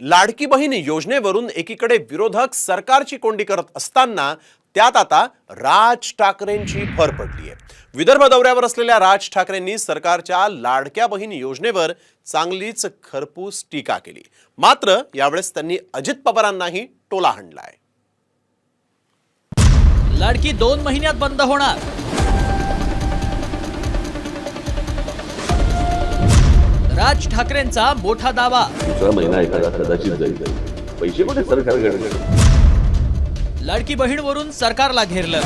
लाडकी बहीण योजनेवरून एकीकडे विरोधक सरकारची कोंडी करत असताना त्यात आता राज ठाकरेंची भर पडली आहे विदर्भ दौऱ्यावर असलेल्या राज ठाकरेंनी सरकारच्या लाडक्या बहीण योजनेवर चांगलीच खरपूस टीका केली. मात्र यावेळेस त्यांनी अजित पवारांनाही टोला हाणलाय. लाडकी दोन महिन्यात बंद होणार. राज ठाकरेंचा मोठा दावा. दुसरा महिना एखादा कदाचित जाईल. पैसे कुठे सरकारकडे लाडकी बहीणवरून सरकारला घेरलं.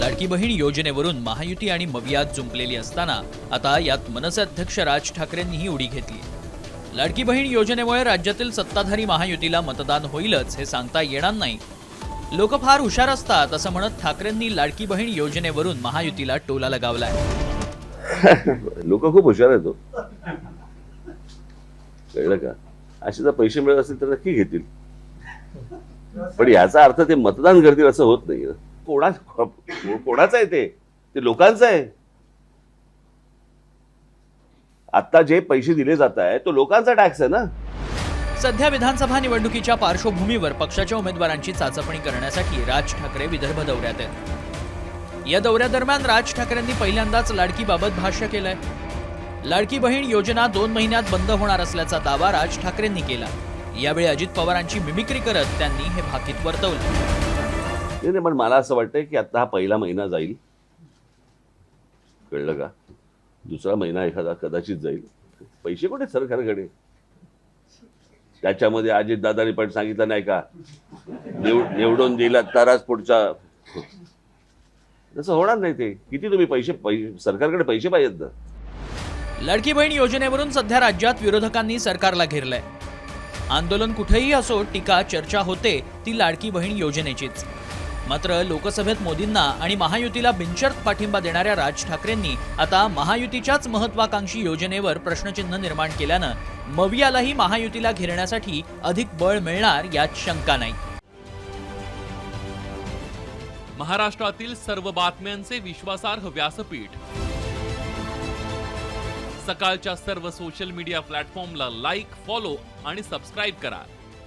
लाडकी बहीण योजनेवरून महायुती आणि मवियात जुंपलेली असताना आता यात मनसे अध्यक्ष राज ठाकरेंनीही उडी घेतली. लाडकी बहीण योजनेमुळे राज्यातील सत्ताधारी महायुतीला मतदान होईलच हे सांगता येणार नाही. लोक फार हुशार असतात असं म्हणत ठाकरेंनी लाडकी बहीण योजनेवरून महायुतीला टोला लगावलाय. लोक खूप हुशार आहेत हो. कळलं का? असे जर पैसे मिळत असतील तर नक्की घेतील. पण याचा अर्थ ते मतदान करतील असं होत नाही. कोणा कोणाचं आहे ते? ते लोकांचं आहे. आता जे पैसे दिले जात आहे तो लोकांचा टॅक्स आहे ना? सध्या विधानसभा निवडणुकीच्या पार्श्वभूमीवर पक्षाच्या उमेदवारांची चाचपणी करण्यासाठी राज ठाकरे विदर्भ दौऱ्यात आहेत. या दौऱ्यादरम्यान राज ठाकरेंनी पहिल्यांदाच लाडकीबाबत भाष्य केलंय. लाडकी बहीण योजना दोन महिन्यात बंद होणार असल्याचा दावा राज ठाकरेंनी केला. यावेळी अजित पवारांची मिमिक्री करत त्यांनी हे भाकीत वर्तवलं. पण मला असं वाटतंय की आता हा पहिला महिना जाईल. कळलं का? दुसरा महिना एखादा कदाचित जाईल. पैसे कुठे सरकारकडे? त्याच्यामध्ये अजित दादानी पण सांगितलं नाही का? निव- निवडून दिला तरच पुढचा. तसं होणार नाही ते. किती तुम्ही पैसे पै- सरकारकडे पैसे पाहिजेत ना. लाडकी बहीण योजनेवरून सध्या राज्यात विरोधकांनी सरकारला घेरलंय. आंदोलन कुठेही असो टीका चर्चा होते ती लाडकी बहीण योजनेचीच. मात्र लोकसभेत मोदींना आणि महायुतीला बिनशर्त पाठिंबा देणाऱ्या राज ठाकरेंनी आता महायुतीच्याच महत्वाकांक्षी योजनेवर प्रश्नचिन्ह निर्माण केल्यानं मवियालाही महायुतीला घेरण्यासाठी अधिक बळ मिळणार यात शंका नाही. महाराष्ट्रातील सर्व बातम्यांचे विश्वासार्ह व्यासपीठ. सकाळच्या सर्व सोशल मीडिया प्लॅटफॉर्मला लाईक फॉलो आणि सबस्क्राईब करा.